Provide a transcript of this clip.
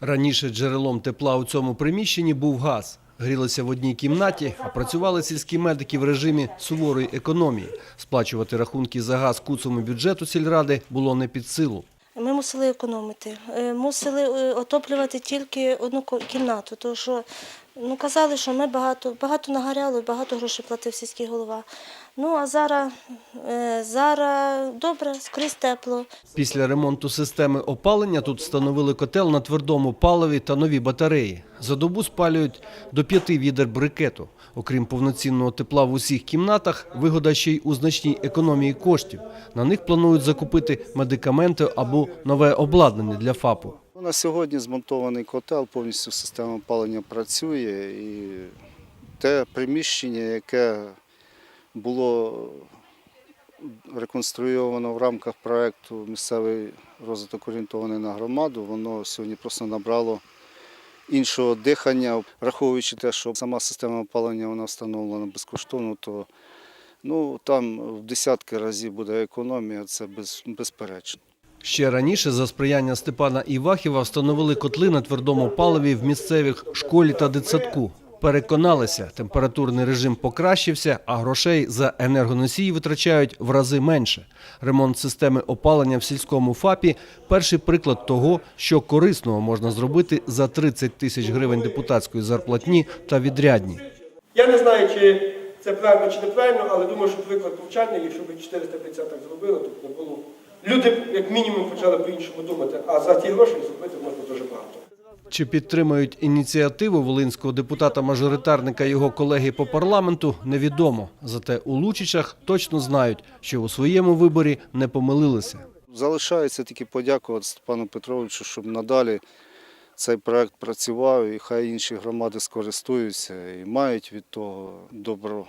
Раніше джерелом тепла у цьому приміщенні був газ. Грілися в одній кімнаті, а працювали сільські медики в режимі суворої економії. Сплачувати рахунки за газ куцому бюджету сільради було не під силу. Ми мусили економити, Е, мусили е, отоплювати тільки одну кімнату, тому що ну, казали, що ми багато, багато нагоряло багато грошей платив сільський голова. Ну а зараз, е, зараз добре, скрізь тепло. Після ремонту системи опалення тут встановили котел на твердому паливі та нові батареї. За добу спалюють до п'яти відер брикету. Окрім повноцінного тепла в усіх кімнатах, вигода ще й у значній економії коштів. На них планують закупити медикаменти або нове обладнання для ФАПу. На сьогодні змонтований котел, повністю система опалення працює і те приміщення, яке було реконструйовано в рамках проєкту Місцевий розвиток орієнтований на громаду, воно сьогодні просто набрало іншого дихання. Враховуючи те, що сама система опалення вона встановлена безкоштовно, то ну, там в десятки разів буде економія, це без, безперечно. Ще раніше за сприяння Степана Івахіва встановили котли на твердому паливі в місцевих школі та дитсадку. Переконалися, температурний режим покращився, а грошей за енергоносії витрачають в рази менше. Ремонт системи опалення в сільському ФАПі – перший приклад того, що корисного можна зробити за 30 тисяч гривень депутатської зарплатні та відрядні. Я не знаю, чи це правильно чи неправильно, але думаю, що приклад повчальний, якщо б 450 так зробили, то не було. Люди як мінімум почали по-іншому думати, а за ті гроші зробити можна дуже багато. Чи підтримують ініціативу волинського депутата-мажоритарника його колеги по парламенту, невідомо. Зате у Лучичах точно знають, що у своєму виборі не помилилися. Залишається тільки подякувати Степану Петровичу, щоб надалі цей проект працював і хай інші громади скористуються і мають від того добро.